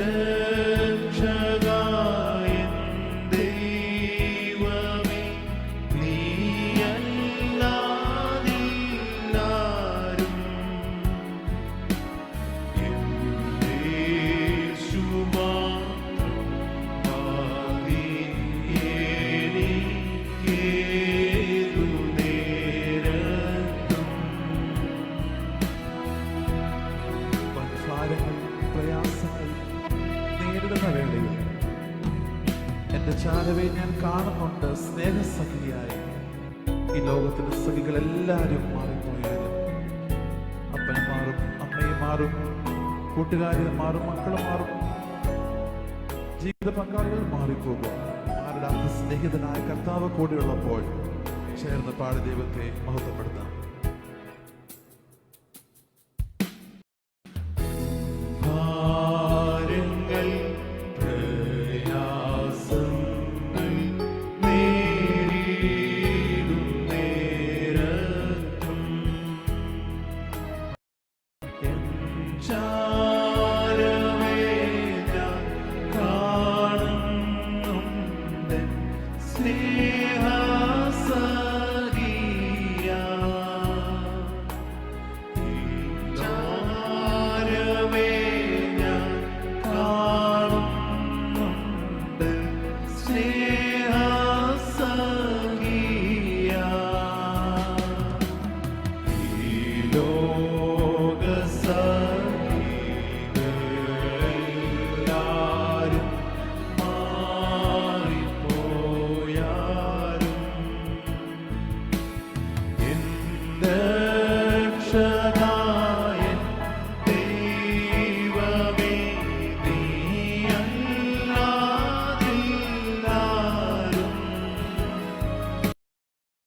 Yeah. എന്റെ ചാരവെ ഞാൻ കാണുന്നുണ്ട്. സ്നേഹസഖിയായി. ഈ ലോകത്തിലെ സഖികൾ എല്ലാവരും മാറിപ്പോയാലും അപ്പൻ മാറും അമ്മയും മാറും കൂട്ടുകാരിൽ മാറും മക്കളും മാറും. ജീവിത പങ്കാളികൾ മാറിപ്പോകും. ആരുടെ സ്നേഹിതനായ കർത്താവ് കൂടെയുള്ളപ്പോൾ ചേർന്ന് പാടി ദൈവത്തെ മഹത്വപ്പെടുത്താം. shine.